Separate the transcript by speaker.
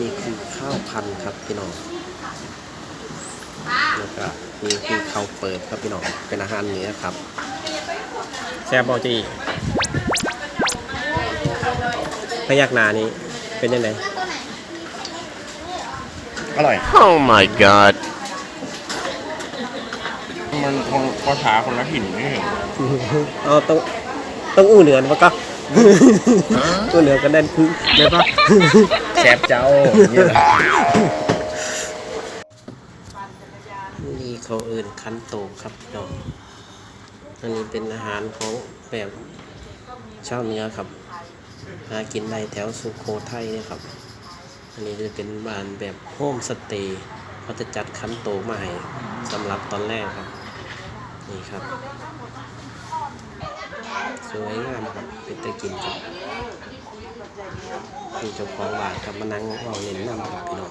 Speaker 1: นี่คือข้าวพันธุ์ครับพี่น้องแล้วก็นี่คือข้าวเปิดครับพี่น้องเป็นอาหารเหนือครับแซ่บบอจีพยักหนานี้เป็นยังไง
Speaker 2: อร่อย
Speaker 3: Oh my god.
Speaker 2: มันคงภาษาคนละถิ่นนี่
Speaker 1: เอาต้องต้องอู้เหนือปะก็อู้เหนือก็แน่นคือได้ปะ
Speaker 2: แซบเจ้าเนี่ยแหละ
Speaker 1: นี่เขาเอื่นคันโตกครับพี่น้องอันนี้เป็นอาหารของแบบชาวเหนือครับ หากินได้แถวสุโขทัยเนี่ยครับ อันนี้จะเป็นบ้านแบบโฮมสเตย์เขาจะจัดคันโตกมาให้สำหรับตอนแรกครับ นี่ครับ สวยงามครับเป็นตะกินครับ คือเจ้าของบ้านครับมานั่งเว่าเล่นน้ำครับพี่น้อง